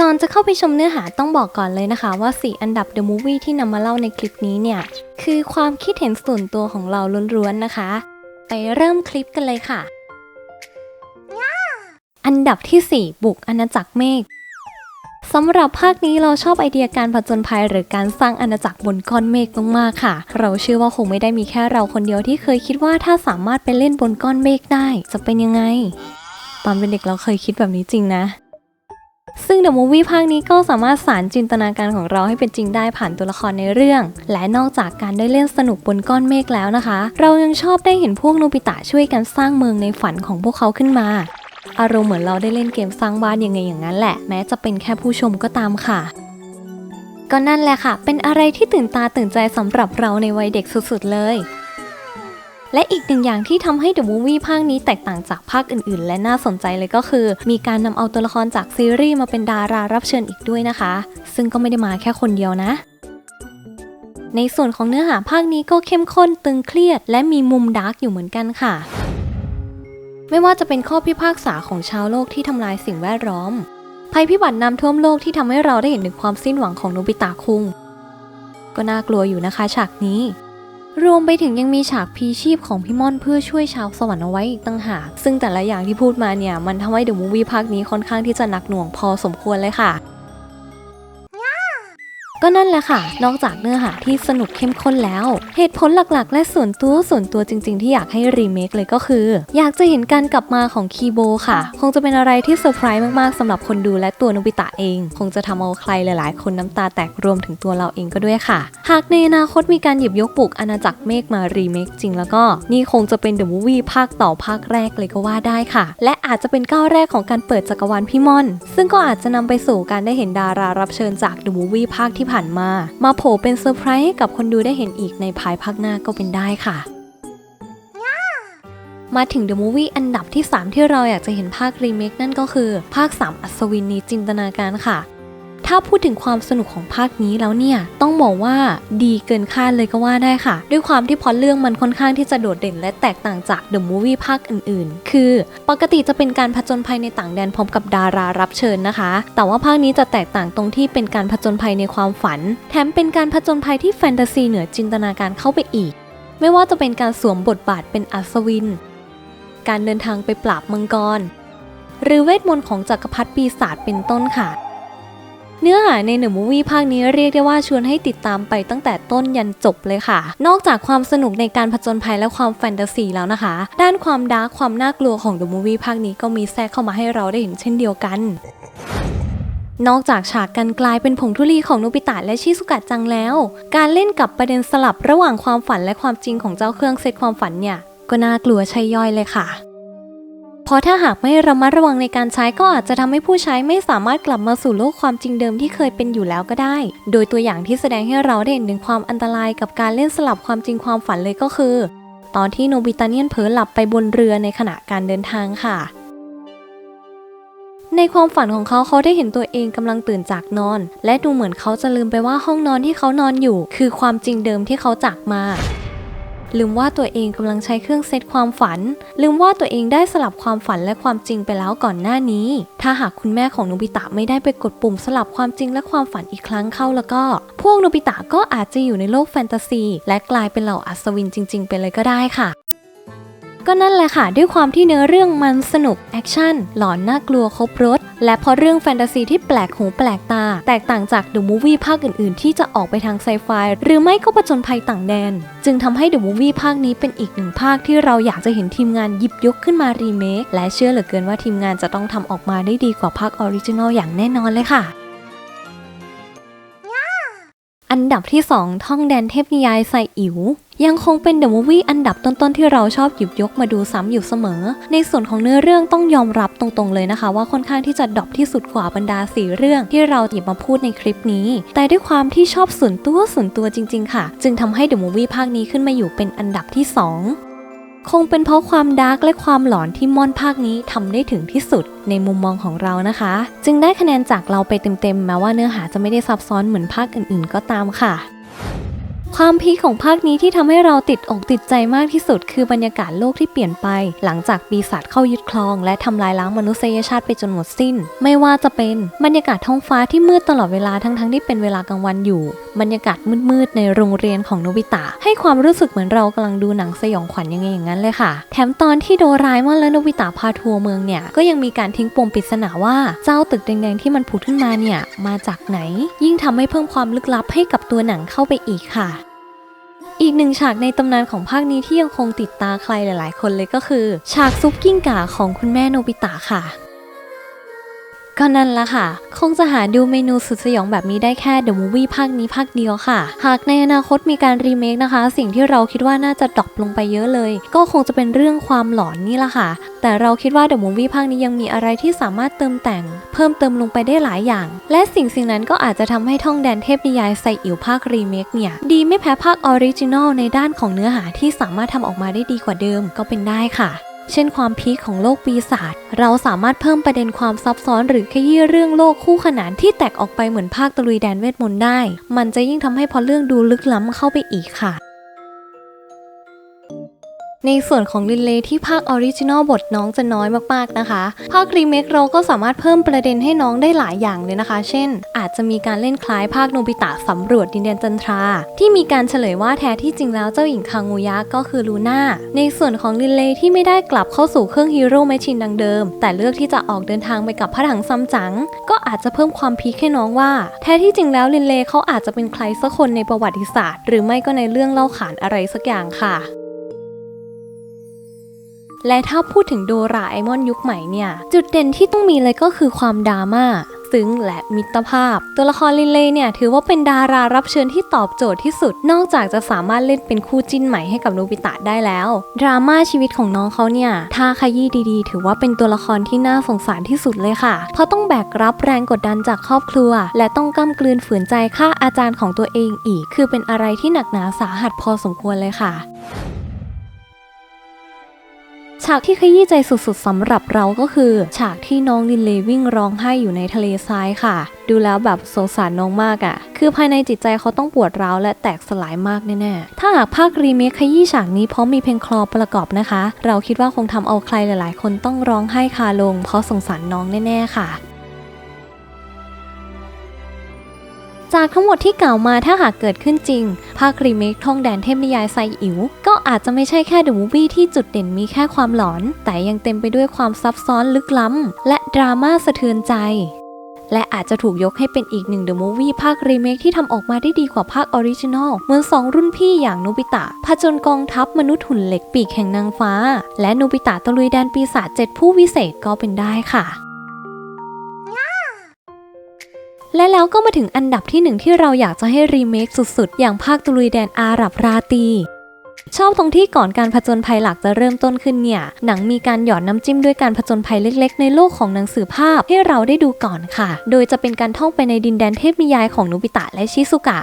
ก่อนจะเข้าไปชมเนื้อหาต้องบอกก่อนเลยนะคะ ว่า 4 อันดับ The Movie ที่นำมาเล่าในคลิปนี้เนี่ย คือความคิดเห็นส่วนตัวของเราล้วนๆนะคะ ไปเริ่มคลิปกันเลยค่ะ อันดับที่ 4 บุกอาณาจักรเมฆสำหรับภาคนี้เราชอบไอเดียการผจญภัยหรือการสร้างอาณาจักรบนก้อนเมฆมากๆค่ะ เราเชื่อว่าคงไม่ได้มีแค่เราคนเดียวที่เคยคิดว่าถ้าสามารถไปเล่นบนก้อนเมฆได้ จะเป็นยังไง ตอนเป็นเด็กเราเคยคิดแบบนี้จริงนะ ซึ่ง The Movie ภาคนี้ก็สามารถสารจินตนาการของเราให้เป็นจริงได้ผ่านตัวละครในเรื่อง และนอกจากการได้เล่นสนุกบนก้อนเมฆแล้วนะคะ เรายังชอบได้เห็นพวกโนบิตะช่วยกันสร้างเมืองในฝันของพวกเขาขึ้นมา อารมณ์เหมือนเราได้เล่นเกมสร้างบ้านยังไงอย่างนั้นแหละ แม้จะเป็นแค่ผู้ชมก็ตามค่ะก็นั่นแหละค่ะ เป็นอะไรที่ตื่นตาตื่นใจสำหรับเราในวัยเด็กสุดๆเลย และอีกหนึ่งอย่างที่ทำให้ The Movie ภาคนี้แตกต่างจากภาคอื่น ๆ และน่าสนใจเลยก็คือ มีการนำเอาตัวละครจากซีรีส์มาเป็นดารารับเชิญอีกด้วยนะคะ ซึ่งก็ไม่ได้มาแค่คนเดียวนะในส่วนของเนื้อหาภาคนี้ก็เข้มข้นตึงเครียด และมีมุมดาร์กอยู่เหมือนกันค่ะ ไม่ว่าจะเป็นข้อพิพากษาของชาวโลกที่ทำลายสิ่งแวดล้อม ภัยพิบัติน้ำท่วมโลกที่ทำให้เราได้เห็นถึงความสิ้นหวังของโนบิตะคุง ก็น่ากลัวอยู่นะคะฉากนี้ รวมไปถึงยังมีฉากพีชีพของพี่ม่อนเพื่อช่วยชาวสวรรค์เอาไว้อีกต่างหาก ซึ่งแต่ละอย่างที่พูดมาเนี่ย มันทำให้เดอะมูฟวี่ภาคนี้ค่อนข้างที่จะหนักหน่วงพอสมควรเลยค่ะ ก็นั่นแหละค่ะ นอกจากเนื้อหาที่สนุกเข้มข้นแล้ว เหตุผลหลักๆ และส่วนตัวส่วนตัวจริง ๆ ที่อยากให้รีเมคเลยก็คือ อยากจะเห็นการกลับมาของคีโบค่ะ คงจะเป็นอะไรที่เซอร์ไพรส์มากๆสำหรับคนดูและตัวโนบิตะเอง คงจะทำเอาใครหลายๆ คนน้ำตาแตกรวมถึงตัวเราเองก็ด้วยค่ะ หากในอนาคตมีการหยิบยกบุกอาณาจักรเมฆมารีเมคจริงแล้วก็ นี่คงจะเป็นเดอะมูฟวี่ภาคต่อภาคแรกเลยก็ว่าได้ค่ะ และอาจจะเป็นก้าวแรกของการเปิดจักรวาลพี่มอน ซึ่งก็อาจจะนำไปสู่การได้เห็นดารารับเชิญจากเดอะมูฟวี่ภาคที่ผ่านมา มาโผล่เป็นเซอร์ไพรส์ให้กับคนดูได้เห็นอีกในภายภาคหน้าก็เป็นได้ค่ะ มาถึง The Movie อันดับที่ 3 ที่เราอยากจะเห็นภาครีเมคนั่นก็คือ ภาค 3 อัศวินนีจินตนาการค่ะ ถ้าพูดถึงความสนุกของภาคนี้แล้วเนี่ย ต้องบอกว่าดีเกินคาดเลยก็ว่าได้ค่ะ ด้วยความที่พล็อเรื่องมันค่อนข้างที่จะโดดเด่นและแตกต่างจาก The Movie ภาคอื่นๆ คือปกติจะเป็นการผจญภัยในต่างแดนพร้อมกับดารารับเชิญนะคะ แต่ว่าภาคนี้จะแตกต่างตรงที่เป็นการผจญภัยในความฝัน แถมเป็นการผจญภัยที่แฟนตาซีเหนือจินตนาการเข้าไปอีก ไม่ว่าจะเป็นการสวมบทบาทเป็นอัศวิน การเดินทางไปปราบมังกร หรือเวทมนต์ของจักรพรรดิปีศาจเป็นต้นค่ะ เนื้อหาในหนึ่งมูวี่ภาคนี้เรียกได้ว่าชวนให้ติดตามไปตั้งแต่ต้นยันจบเลยค่ะ นอกจากความสนุกในการผจญภัยและความแฟนตาซีแล้วนะคะ ด้านความดาร์กความน่ากลัวของ The Movie ภาคนี้ก็มีแทรกเข้ามาให้เราได้เห็นเช่นเดียวกันนอกจากฉากการกลายเป็นผงธุลีของโนบิตะและชิซุกะจังแล้ว การเล่นกับประเด็นสลับระหว่างความฝันและความจริงของเจ้าเครื่องเซตความฝันเนี่ย ก็น่ากลัวใช่ย่อยเลยค่ะ ราะถ้าหากไม่ระมัดระวังในการใช้ก็อาจจะทำให้ผู้ใช้ไม่สามารถกลับมาสู่โลกความจริงเดิมที่เคยเป็นอยู่แล้วก็ได้ โดยตัวอย่างที่แสดงให้เราได้เห็นถึงความอันตรายกับการเล่นสลับความจริงความฝันเลยก็คือ ตอนที่โนบิตาเนียนเผลอหลับไปบนเรือในขณะการเดินทางค่ะในความฝันของเขาเขาได้เห็นตัวเองกำลังตื่นจากนอน และดูเหมือนเขาจะลืมไปว่าห้องนอนที่เขานอนอยู่ คือความจริงเดิมที่เขาจากมา ลืมว่าตัวเองกำลังใช้เครื่องเซตความฝัน ลืมว่าตัวเองได้สลับความฝันและความจริงไปแล้วก่อนหน้านี้ ถ้าหากคุณแม่ของนูบิตะไม่ได้ไปกดปุ่มสลับความจริงและความฝันอีกครั้งเข้าแล้วก็ พวกนูบิตะก็อาจจะอยู่ในโลกแฟนตาซี และกลายเป็นเหล่าอัศวินจริง ๆ ไปเลยก็ได้ค่ะ ก็นั่นแหละค่ะ ด้วยความที่เนื้อเรื่องมันสนุก แอคชั่น หลอนน่ากลัวครบรถ และเพราะเรื่องแฟนตาซีที่แปลกหูแปลกตา แตกต่างจากเดอะมูฟวี่ภาคอื่นๆ ที่จะออกไปทางไซไฟหรือไม่ก็ผจญภัยต่างแดน จึงทำให้เดอะมูฟวี่ภาคนี้เป็นอีกหนึ่งภาคที่เราอยากจะเห็นทีมงานหยิบยกขึ้นมารีเมคและเชื่อเหลือเกินว่าทีมงานจะต้องทำออกมาได้ดีกว่าภาคออริจินอลอย่างแน่นอนเลยค่ะอันดับที่ 2 ท่องแดนเทพนิยายใส่อิ๋ว ยังคงเป็นเดอะมูฟวี่อันดับต้นๆที่เราชอบหยิบยกมาดูซ้ำอยู่เสมอ ในส่วนของเนื้อเรื่องต้องยอมรับตรงๆเลยนะคะ ว่าค่อนข้างที่จะดรอปที่สุดกว่าบรรดาสีเรื่องที่เราหยิบมาพูดในคลิปนี้ แต่ด้วยความที่ชอบส่วนตัวส่วนตัวจริง ๆ ค่ะ จึงทำให้เดอะมูฟวี่ภาคนี้ขึ้นมาอยู่เป็นอันดับที่ 2คงเป็นเพราะความดาร์กและความหลอนที่ม่อนภาคนี้ทำได้ถึงที่สุดในมุมมองของเรานะคะ จึงได้คะแนนจากเราไปเต็มๆแม้ว่าเนื้อหาจะไม่ได้ซับซ้อนเหมือนภาคอื่นๆก็ตามค่ะ ความพีคของภาคนี้ที่ทำให้เราติดอกติดใจมากที่สุด คือบรรยากาศโลกที่เปลี่ยนไป หลังจากปีศาจเข้ายึดครอง และทำลายล้างมนุษยชาติไปจนหมดสิ้น ไม่ว่าจะเป็นบรรยากาศท้องฟ้าที่มืดตลอดเวลาทั้งๆที่เป็นเวลากลางวันอยู่ บรรยากาศมืดๆในโรงเรียนของโนบิตะ ให้ความรู้สึกเหมือนเรากำลังดูหนังสยองขวัญยังไงอย่างนั้นเลยค่ะ แถมตอนที่โดราเอมอนและโนบิตะพาทัวร์เมืองเนี่ยก็ยังมีการทิ้งปมปริศนาว่าเจ้าตึกแดงๆที่มันผุดขึ้นมาเนี่ยมาจากไหน ยิ่งทำให้เพิ่มความลึกลับให้กับตัวหนังเข้าไปอีกค่ะ กหนึ่งฉากในตำนานของภาคนี้ที่ยังคงติดตาใครหลาย ๆ คนเลยก็คือ ฉากซุปกิ้งก่าของคุณแม่โนบิตะค่ะ ก็นั่นละค่ะ คงจะหาดูเมนูสุดสยองแบบนี้ได้แค่ The Movie ภาคนี้ภาคเดียวค่ะ หากในอนาคตมีการรีเมคนะคะ สิ่งที่เราคิดว่าน่าจะดรอปลงไปเยอะเลย ก็คงจะเป็นเรื่องความหลอนนี่ละค่ะ แต่เราคิดว่า The Movie ภาคนี้ยังมีอะไรที่สามารถเติมแต่ง เพิ่มเติมลงไปได้หลายอย่าง และสิ่งสิ่งนั้นก็อาจจะทำให้ท่องแดนเทพนิยายใสอิ๋วภาครีเมคเนี่ยดีไม่แพ้ภาคออริจินอลในด้านของเนื้อหาที่สามารถทำออกมาได้ดีกว่าเดิมก็เป็นได้ค่ะ เช่นความพีคของโลกปีศาจเราสามารถเพิ่มประเด็นความซับซ้อนหรือขยี้เรื่องโลกคู่ขนานที่แตกออกไปเหมือนภาคตะลุยแดนเวทมนต์ได้ มันจะยิ่งทำให้พอเรื่องดูลึกล้ำเข้าไปอีกค่ะ ในส่วนของลินเลที่ภาคออริจินอลบทน้องจะน้อยมากๆนะคะ ภาครีเมคเราก็สามารถเพิ่มประเด็นให้น้องได้หลายอย่างเลยนะคะ เช่น อาจจะมีการเล่นคล้ายภาคโนบิตะสำรวจดินแดนจันทรา ที่มีการเฉลยว่าแท้ที่จริงแล้วเจ้าหญิงคางูยะก็คือลูน่า ในส่วนของลินเลที่ไม่ได้กลับเข้าสู่เครื่องฮีโร่แมชชีนดังเดิม แต่เลือกที่จะออกเดินทางไปกับพระถังซัมจั๋งก็อาจจะเพิ่มความพีคให้น้องว่า แท้ที่จริงแล้วลินเลเขาอาจจะเป็นใครสักคนในประวัติศาสตร์ หรือไม่ก็ในเรื่องเล่าขานอะไรสักอย่างค่ะ และถ้าพูดถึงโดราเอมอนยุคใหม่เนี่ย จุดเด่นที่ต้องมีเลยก็คือความดราม่าซึ้งและมิตรภาพ ตัวละครลินเลย์เนี่ยถือว่าเป็นดารารับเชิญที่ตอบโจทย์ที่สุด นอกจากจะสามารถเล่นเป็นคู่จิ้นใหม่ให้กับโนบิตะได้แล้ว ดราม่าชีวิตของน้องเขาเนี่ยถ้าขยี้ดีๆ ถือว่าเป็นตัวละครที่น่าสงสารที่สุดเลยค่ะ เพราะต้องแบกรับแรงกดดันจากครอบครัว และต้องกำกลืนฝืนใจฆ่าอาจารย์ของตัวเองอีก คือเป็นอะไรที่หนักหนาสาหัสพอสมควรเลยค่ะ ฉากที่ขยี้ใจสุดๆสำหรับเราก็คือ ฉากที่น้องลินเลวิ่งร้องไห้อยู่ในทะเลทรายค่ะ ดูแล้วแบบสงสารน้องมากอะ่ะ คือภายในจิตใจเขาต้องปวดร้าวและแตกสลายมากแน่ๆ ถ้าหากภาครีเมคขยี้ฉากนี้เพราะมีเพลงคลอประกอบนะคะ เราคิดว่าคงทำเอาใครหลายๆ คนต้องร้องไห้คาลง เพราะสงสารน้องแน่ๆค่ะ จากทั้งหมดที่กล่าวมาถ้าหากเกิดขึ้นจริง ภาครีเมคท่องแดนเทพนิยายไซอิ๋วก็อาจจะไม่ใช่แค่เดอะมูฟวี่ที่จุดเด่นมีแค่ความหลอน แต่ยังเต็มไปด้วยความซับซ้อนลึกล้ำ และดราม่าสะเทือนใจและอาจจะถูกยกให้เป็นอีกหนึ่งเดอะมูฟวี่ภาครีเมคที่ทำออกมาได้ดีกว่าภาคออริจินอลเหมือนสองรุ่นพี่อย่างโนบิตะผจญกองทัพมนุษย์หุ่นเหล็กปีกแห่งนางฟ้า และโนบิตะตะลุยแดนปีศาจเจ็ดผู้วิเศษก็เป็นได้ค่ะ และแล้วก็มาถึงอันดับที่หนึ่งที่เราอยากจะให้รีเมคสุดๆ อย่างภาคตะลุยแดนอาหรับราตีชอบตรงที่ก่อนการผจญภัยหลักจะเริ่มต้นขึ้นเนี่ย หนังมีการหยอดน้ำจิ้มด้วยการผจญภัยเล็ก ๆ ในโลกของหนังสือภาพให้เราได้ดูก่อนค่ะ โดยจะเป็นการท่องไปในดินแดนเทพนิยายของนูบิตะและชิซุกะ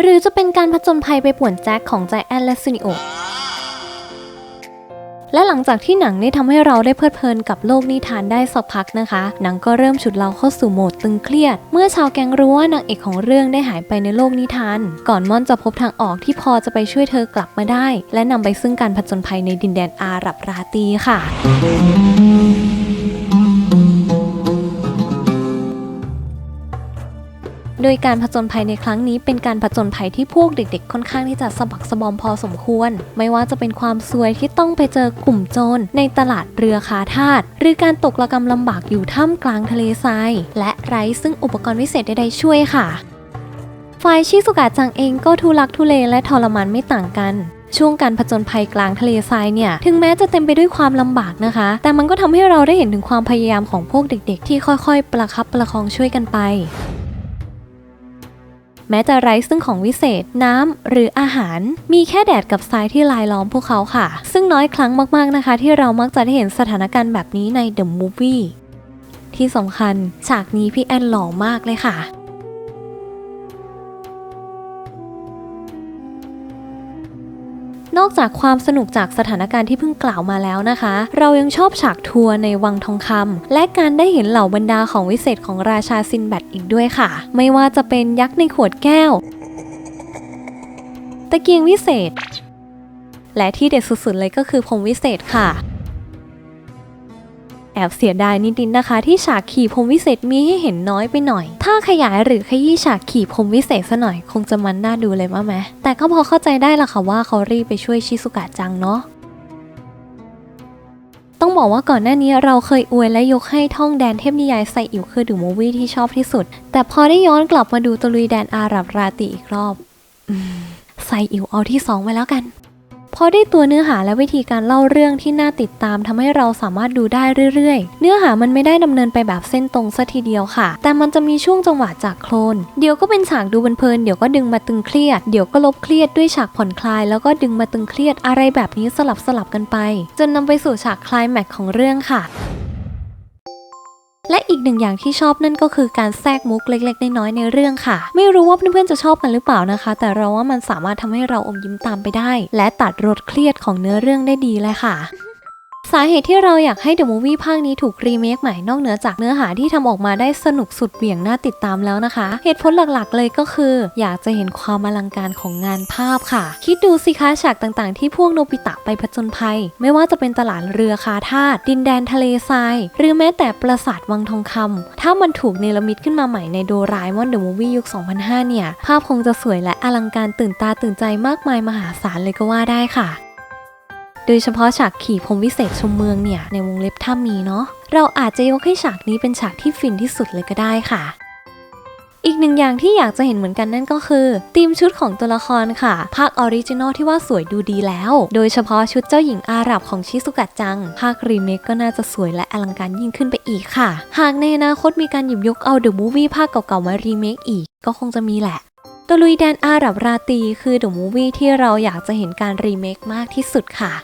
หรือจะเป็นการผจญภัยไปป่วนแจ็คของใจแอนและซูนิโอ และหลังจากที่หนังได้ทำให้เราได้เพลิดเพลินกับโลกนิทานได้สักพักนะคะ หนังก็เริ่มฉุดเราเข้าสู่โหมดตึงเครียด เมื่อชาวแกงรู้ว่านางเอกของเรื่องได้หายไปในโลกนิทาน ก่อนม่อนจะพบทางออกที่พอจะไปช่วยเธอกลับมาได้ และนำไปซึ่งการผจญภัยในดินแดนอาหรับราตีค่ะ โดยการผจญภัยในครั้งนี้เป็นการผจญภัยที่พวกเด็กๆ ค่อนข้างที่จะสะบักสะบอมพอสมควร ไม่ว่าจะเป็นความซวยที่ต้องไปเจอกลุ่มโจรในตลาดเรือคาทาสหรือการตกระกำลำบากอยู่ท่ามกลางทะเลทราย และไร้ซึ่งอุปกรณ์วิเศษใดๆช่วยค่ะ ฝ่ายชิสุกะจังเองก็ทุลักทุเลและทรมานไม่ต่างกันช่วงการผจญภัยกลางทะเลทรายเนี่ย ถึงแม้จะเต็มไปด้วยความลำบากนะคะ แต่มันก็ทำให้เราได้เห็นถึงความพยายามของพวกเด็กๆ ที่ค่อยๆ ประคับประคองช่วยกันไป แม้จะไร้ซึ่งของวิเศษน้ำหรืออาหาร มีแค่แดดกับทรายที่ลายล้อมพวกเขาค่ะ ซึ่งน้อยครั้งมากๆนะคะ ที่เรามักจะได้เห็นสถานการณ์แบบนี้ในเดอะมูฟวี่ที่สำคัญฉากนี้พี่แอนหล่อมากเลยค่ะ นอกจากความสนุกจากสถานการณ์ที่เพิ่งกล่าวมาแล้วนะคะ เรายังชอบฉากทัวร์ในวังทองคำและการได้เห็นเหล่าบรรดาของวิเศษของราชาซินแบดอีกด้วยค่ะ ไม่ว่าจะเป็นยักษ์ในขวดแก้ว ตะเกียงวิเศษ และที่เด็ดสุดๆเลยก็คือพรมวิเศษค่ะ แอบเสียดายนิดๆนะคะ ที่ฉากขี่พรมวิเศษมีให้เห็นน้อยไปหน่อย ถ้าขยายหรือขยี้ฉากขี่พรมวิเศษซะหน่อยคงจะมันน่าดูเลยว่าไหมแต่ก็พอเข้าใจได้ละค่ะว่าเขารีบไปช่วยชิสุกะจังเนาะต้องบอกว่าก่อนหน้านี้เราเคยอวยและยกให้ท่องแดนเทพนิยายไซอิ๋วคือดูมูวี่ที่ชอบที่สุด แต่พอได้ย้อนกลับมาดูตะลุยแดนอาหรับราตีอีกรอบไซอิ๋วเอาที่สองไปแล้วกัน พอได้ตัวเนื้อหาและวิธีการเล่าเรื่องที่น่าติดตามทำให้เราสามารถดูได้เรื่อยๆ เนื้อหามันไม่ได้ดำเนินไปแบบเส้นตรงซะทีเดียวค่ะ แต่มันจะมีช่วงจังหวะจากโคลน เดี๋ยวก็เป็นฉากดูเพลิน เดี๋ยวก็ดึงมาตึงเครียด เดี๋ยวก็ลบเครียดด้วยฉากผ่อนคลาย แล้วก็ดึงมาตึงเครียดอะไรแบบนี้สลับสลับกันไป จนนำไปสู่ฉากคลายแม็กของเรื่องค่ะ และอีกหนึ่งอย่างที่ชอบนั่นก็คือการแทรกมุกเล็ก ๆ น้อยๆในเรื่องค่ะ ไม่รู้ว่าเพื่อนๆจะชอบกันหรือเปล่านะคะ แต่เราว่ามันสามารถทำให้เราอมยิ้มตามไปได้ และตัดรสเครียดของเนื้อเรื่องได้ดีเลยค่ะาเหตุที่เราอยากให้ The Movie ภาคนี้ถูกรีเมคใหม่นอกเหนือจากเนื้อหาที่ทำออกมาได้สนุกสุดเหวี่ยงน่าติดตามแล้วนะคะ เหตุผลหลักๆ เลยก็คือ อยากจะเห็นความอลังการของงานภาพค่ะ คิดดูสิคะฉากต่างๆ ที่พวกโนบิตะไปผจญภัย ไม่ว่าจะเป็นตลาดเรือคาทาดินแดนทะเลทราย หรือแม้แต่ปราสาทวังทองคำถ้ามันถูกเนรมิตขึ้นมาใหม่ในโดรายมอน The Movie ยุค 2005 เนี่ย ภาพคงจะสวยและอลังการตื่นตาตื่นใจมากมายมหาศาลเลยก็ว่าได้ค่ะ โดยเฉพาะฉากขี่พรมวิเศษชมเมืองเนี่ย ในวงเล็บถ้ามีเนาะ เราอาจจะยกให้ฉากนี้เป็นฉากที่ฟินที่สุดเลยก็ได้ค่ะอีกหนึ่งอย่างที่อยากจะเห็นเหมือนกันนั่นก็คือธีมชุดของตัวละครค่ะ ภาคออริจินอลที่ว่าสวยดูดีแล้ว โดยเฉพาะชุดเจ้าหญิงอาหรับของชิซุกะจัง ภาครีเมคก็น่าจะสวยและอลังการยิ่งขึ้นไปอีกค่ะ หากในอนาคตมีการหยิบยกเอาเดอะมูฟวี่ภาคเก่าๆมารีเมคอีก ก็คงจะมีแหละตะลุยแดนอาหรับราตรีคือเดอะมูฟวี่ที่เราอยากจะเห็นการรีเมคมากที่สุดค่ะ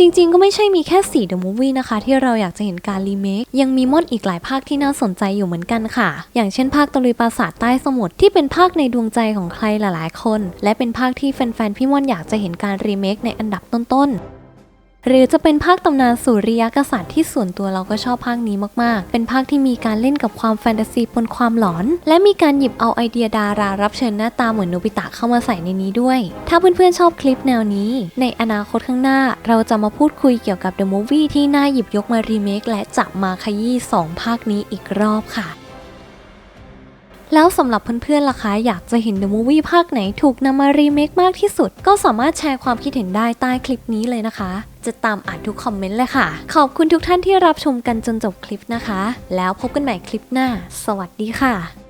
จริงๆ ก็ไม่ใช่มีแค่4 The Movie นะคะ ที่เราอยากจะเห็นการรีเมค ยังมีมดอีกหลายภาคที่น่าสนใจอยู่เหมือนกันค่ะ อย่างเช่นภาคตะลุยปราสาทใต้สมุทรที่เป็นภาคในดวงใจของใครหลายๆ คน และเป็นภาคที่แฟนๆ พี่มอนอยากจะเห็นการรีเมคในอันดับต้นๆ หรือจะเป็นภาคตำนานสุริยกษัตริย์ที่ส่วนตัวเราก็ชอบภาคนี้มากๆ เป็นภาคที่มีการเล่นกับความแฟนตาซีปนความหลอน และมีการหยิบเอาไอเดียดารารับเชิญหน้าตาเหมือนโนบิตะเข้ามาใส่ในนี้ด้วย ถ้าเพื่อนๆชอบคลิปแนวนี้ ในอนาคตข้างหน้าเราจะมาพูดคุยเกี่ยวกับ The Movie ที่น่าหยิบยกมารีเมคและจับมาขยี้สองภาคนี้อีกรอบค่ะ แล้วสำหรับเพื่อนๆล่ะคะอยากจะเห็นเดอะมูวี่ภาคไหนถูกนำมารีเมคมากที่สุด ก็สามารถแชร์ความคิดเห็นได้ใต้คลิปนี้เลยนะคะ จะตามอ่านทุกคอมเมนต์เลยค่ะ ขอบคุณทุกท่านที่รับชมกันจนจบคลิปนะคะ แล้วพบกันใหม่คลิปหน้า สวัสดีค่ะ